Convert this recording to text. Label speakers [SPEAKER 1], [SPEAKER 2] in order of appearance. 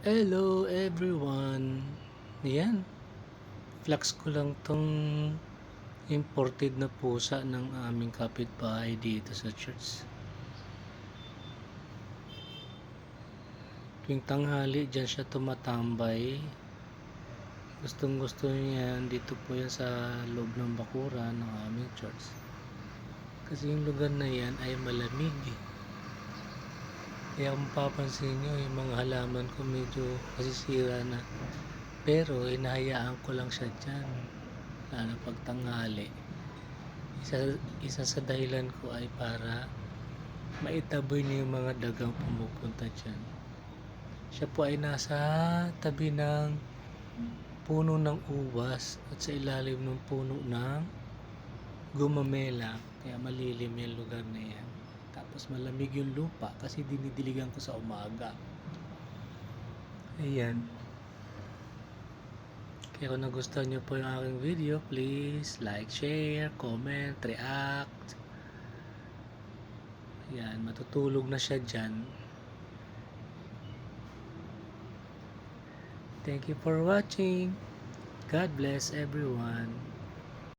[SPEAKER 1] Hello everyone! Yan. Flex ko lang tong imported na pusa ng aming kapitbahay dito sa church. Tuwing tanghali, dyan siya tumatambay. Gustong gusto niya. Dito po yan sa loob ng bakuran ng aming church. Kasi yung lugar na yan ay malamig. Kaya kung papansin nyo, yung mga halaman ko medyo masisira na. Pero inahayaan ko lang siya dyan. Lalo pag tanghali. Isa, isa sa dahilan ko ay para maitaboy niya yung mga dagang pumupunta dyan. Siya po ay nasa tabi ng puno ng uwas at sa ilalim ng puno ng gumamela. Kaya malilim yung lugar na yan. Tapos malamig yung lupa kasi dinidiligan ko sa umaga. Ayan. Kaya kung nagustuhan nyo po yung aking video, please like, share, comment, react. Ayan, matutulog na siya dyan. Thank you for watching. God bless everyone.